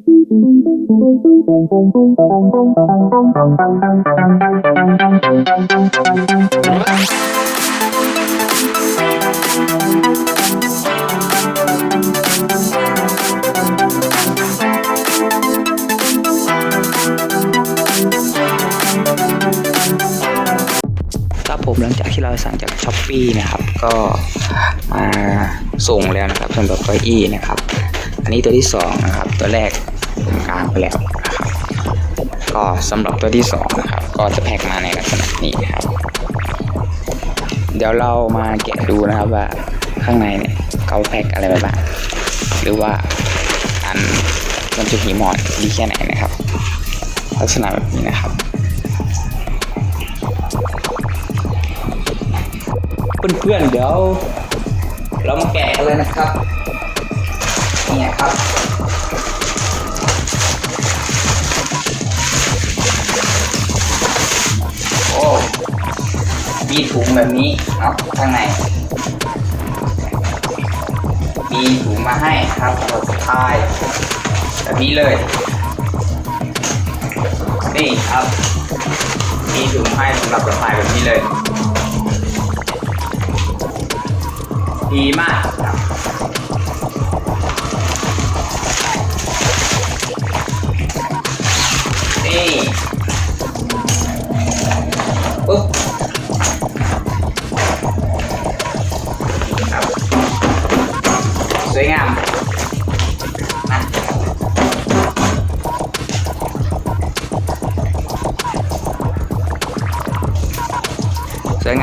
ครับผมหลังจากที่เราสั่งจากช้อปปีนะครับก็มาส่งแล้วนะครับสำหรับเก้าอี้นะครับ อันนี้ตัวที่สองนะครับตัวแรกางไปแล้วนะครับก็สำหรับตัวที่สองนะครับก็จะแพ็คมาในลักษณะนี้นะครับ เดี๋ยวเรามาแกะดูนะครับว่าข้างในเนี่ยเขาแพ็คอะไรไปบ้างหรือว่าอันมันจะหีหมอนดีแค่ไหนนะครับ ลักษณะแบบนี้นะครับเพื่อนๆเดี๋ยวเรามาแกะกันเลยนะครับเนี่ยครับ มีถุงแบบนี้เนาะข้างใน มีถุงมาให้ครับเราสะพายแบบนี้เลย นี่ครับ มีถุงให้สำหรับสะพายแบบนี้เลย ดีมากครับนี่ปุ๊บ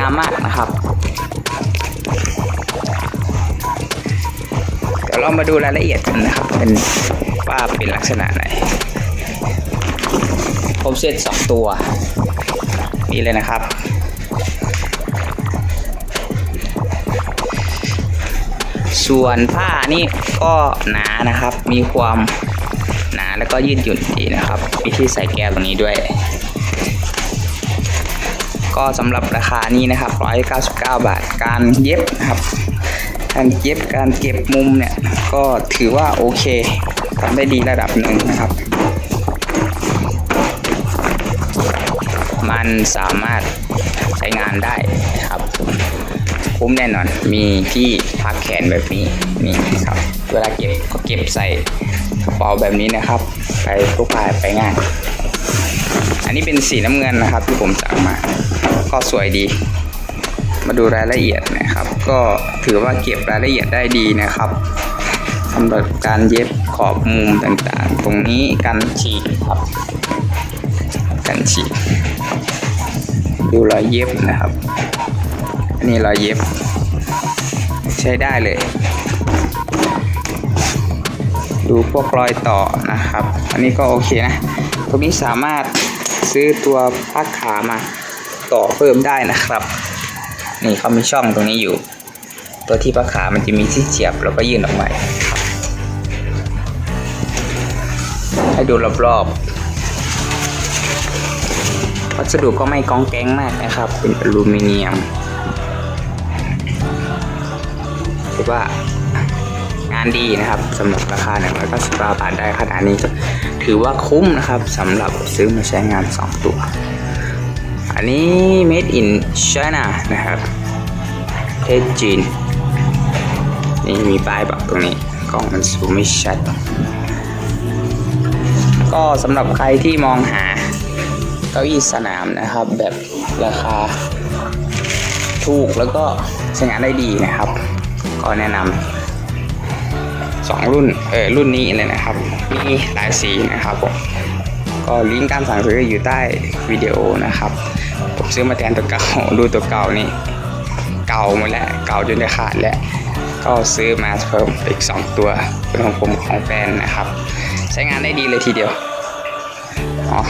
ามมากนะครับเดี๋ยวเรามาดูรายละเอียดกันนะครับ เป็นว่าเป็นลักษณะไหน ผมเซตสองตัว นี่เลยนะครับส่วนผ้านี่ก็หนานะครับ มีความหนาแล้วก็ยืดหยุ่นดีนะครับมีที่ใส่แก้วตรงนี้ด้วย ก็สำหรับราคานี้นะครับ199 บาทการเย็บนะครับการเย็บการเก็บมุมเนี่ยก็ถือว่าโอเคทำได้ดีระดับหนึ่งนะครับ มันสามารถใช้งานได้ครับคุ้มแน่นอนมีที่พักแขนแบบนี้นี่ครับ เวลาเก็บก็เก็บใส่กระเป๋าแบบนี้นะครับ ไปพกพาไปง่าย อันนี้เป็นสีน้ำเงินนะครับที่ผมสั่งมา ก็สวยดี มาดูรายละเอียดนะครับ ก็ถือว่าเก็บรายละเอียดได้ดีนะครับสำหรับการเย็บขอบมุมต่างๆ ตรงนี้กันฉีกครับกันฉีกดูรอยเย็บนะครับ อันนี้รอยเย็บ ใช้ได้เลย ดูพวกรอยต่อนะครับ อันนี้ก็โอเคนะ ตรงนี้สามารถ ซื้อตัวพักขามาต่อเพิ่มได้นะครับ นี่เขามีช่องตรงนี้อยู่ ตัวที่พักขามันจะมีที่เสียบแล้วก็ยื่นออกมาครับให้ดูรอบๆวัสดุก็ไม่กองแกงมากนะครับ เป็นอลูมิเนียมถือว่างานดีนะครับสำหรับราคา199บาทได้ขนาดนี้ ถือว่าคุ้มนะครับสำหรับซื้อมาใช้งาน 2 ตัว อันนี้ made in China นะครับประเทศจีน นี่มีป้ายบอกตรงนี้กล้องมันซูมไม่ชัด ก็สำหรับใครที่มองหาเก้าอี้สนามนะครับ แบบราคาถูกแล้วก็ใช้งานได้ดีนะครับ ก็แนะนำ สองรุ่นเออรุ่นนี้เลยนะครับ มีหลายสีนะครับผมก็ลิงก์การสั่งซื้ออยู่ใต้วิดีโอนะครับ ผมซื้อมาแทนตัวเก่าดูตัวเก่านี่เก่าหมดแล้วเก่าจนจะขาดแล้วก็ซื้อมาเพิ่มอีก 2 ตัวเป็นของผมของแฟนนะครับ ใช้งานได้ดีเลยทีเดียวอ๋อ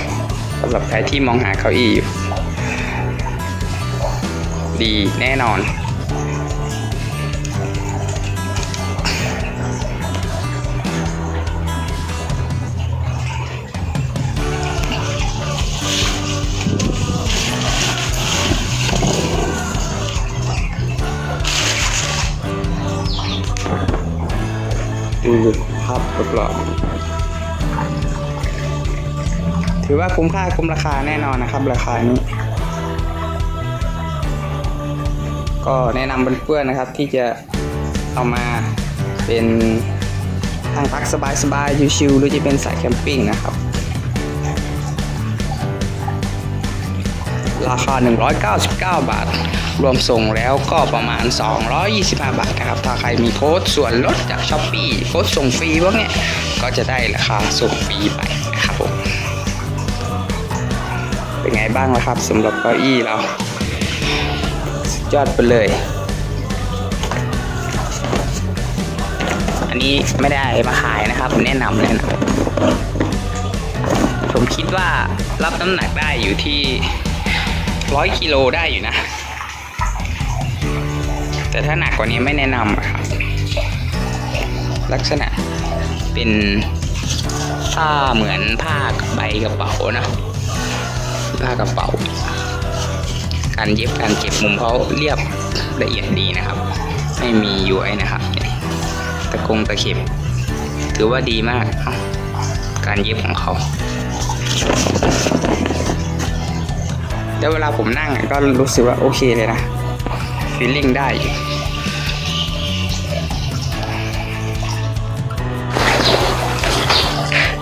สำหรับใครที่มองหาเก้าอี้อยู่ดีแน่นอน มีภาพหลอกถือว่าคุ้มค่าคุ้มราคาแน่นอนนะครับ ราคานี้ ก็แนะนำเพื่อนๆนะครับที่จะเอามาเป็นทางพักสบายๆชิวๆหรือจะเป็นสายแคมปิ้งนะครับ ราคา 199 บาท รวมส่งแล้วก็ประมาณ 225 บาทนะครับ ถ้าใครมีโค้ดส่วนลดจากช้อปปี้โค้ดส่งฟรีพวกเนี้ยก็จะได้ราคาส่งฟรีไปนะครับผมเป็นไงบ้างล่ะครับสำหรับเก้าอี้เราสุดยอดไปเลย อันนี้ไม่ได้มาขายนะครับ แนะนำเลยนะผมคิดว่ารับน้ำหนักได้อยู่ที่ ร้อยกิโลได้อยู่นะ แต่ถ้าหนักกว่านี้ไม่แนะนำครับ ลักษณะเป็นผ้าเหมือนผ้าใบกระเป๋านะผ้ากระเป๋า การเย็บการเก็บมุมเขาเรียบละเอียดดีนะครับ ไม่มีย้วยนะครับ ตะกงตะเข็บ ถือว่าดีมาก การเย็บของเขา แล้วเวลาผมนั่งก็รู้สึกว่าโอเคเลยนะฟีลลิ่งได้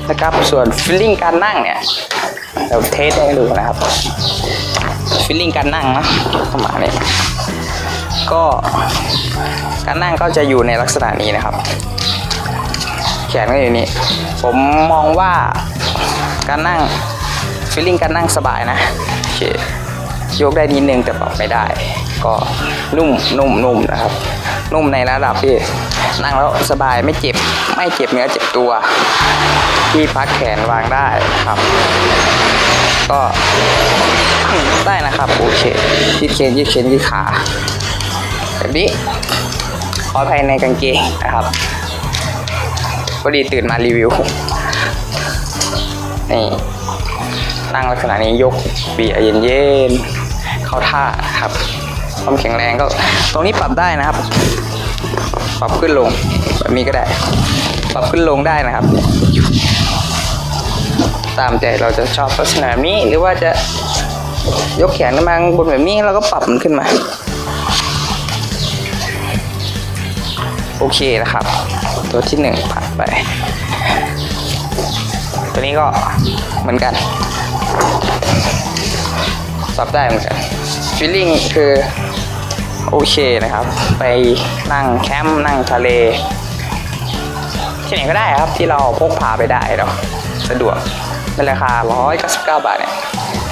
นะครับส่วนฟีลลิ่งการนั่งเนี่ยเราเทสให้ดูนะครับฟีลลิ่งการนั่งนะประมาณนี้ก็การนั่งก็จะอยู่ในลักษณะนี้นะครับ แขนก็อยู่นี่ผมมองว่าการนั่ง ฟีลลิ่งการนั่งสบายนะโอเคยกได้นิดนึงแต่ปรับไม่ได้ ก็นุ่มนุ่มนุ่มนะครับ นุ่มในระดับที่นั่งแล้วสบายไม่เจ็บ ไม่เจ็บเนื้อเจ็บตัว ที่พักแขนวางได้ครับ ก็ได้นะครับโอเคยืดเขนยืดเขนยืดขาแบบนี้ขอภัยในกางเกงนะครับพอดีตื่นมารีวิวนี่ นั่งลักษณะนี้ยกเบียร์เย็นๆเข้าท่าครับความแข็งแรงก็ตรงนี้ปรับได้นะครับ ปรับขึ้นลงแบบนี้ก็ได้ ปรับขึ้นลงได้นะครับ ตามใจเราจะชอบลักษณะนี้หรือว่าจะยกแขนขึ้นมาข้างบนแบบนี้เราก็ปรับมันขึ้นมาโอเคนะครับ ตัวที่หนึ่งผ่านไป ตัวนี้ก็เหมือนกัน ปรับได้เหมือนกันฟีลลิ่งคือโอเคนะครับ ไปนั่งแคมป์นั่งทะเล ที่ไหนก็ได้ครับที่เราพกพาไปได้เนาะสะดวกในราคา 199 บาทเนี่ย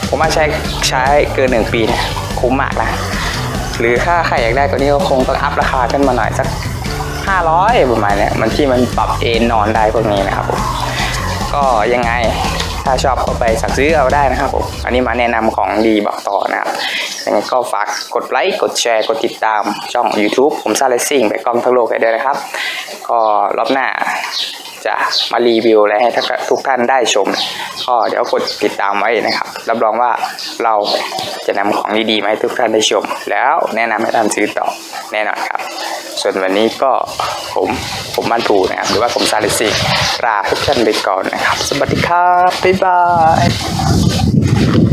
ผมว่าใช้ใช้เกิน 1 ปีเนี่ย คุ้มมากนะ หรือถ้าใครอยากได้ตัวนี้ก็คงต้องอัพราคาขึ้นมาหน่อยสัก 500 ประมาณเนี้ยมันที่มันปรับเอนนอนได้พวกนี้นะครับ ก็ยังไง ถ้าชอบก็ไปสั่งซื้อเอาได้นะครับผมอันนี้มาแนะนำของดีบอกต่อนะครับยังไงก็ฝากกดไลค์กดแชร์กดติดตามช่อง YouTube ผมซาเลซิ่งไปกล้องทั้งโลกให้ด้วยนะครับ ก็รอบหน้า จะมารีวิวอะไรให้ทุกท่านได้ชม ก็เดี๋ยวกดติดตามไว้นะครับ รับรองว่าเราจะนำของดีๆมาให้ทุกท่านได้ชม แล้วแนะนำให้ท่านซื้อต่อแน่นอนครับ ส่วนวันนี้ก็ผมผมบ้านผูนะครับ หรือว่าผมซาเลซิงลาทุกท่านไปก่อนนะครับ สวัสดีครับบ๊ายบาย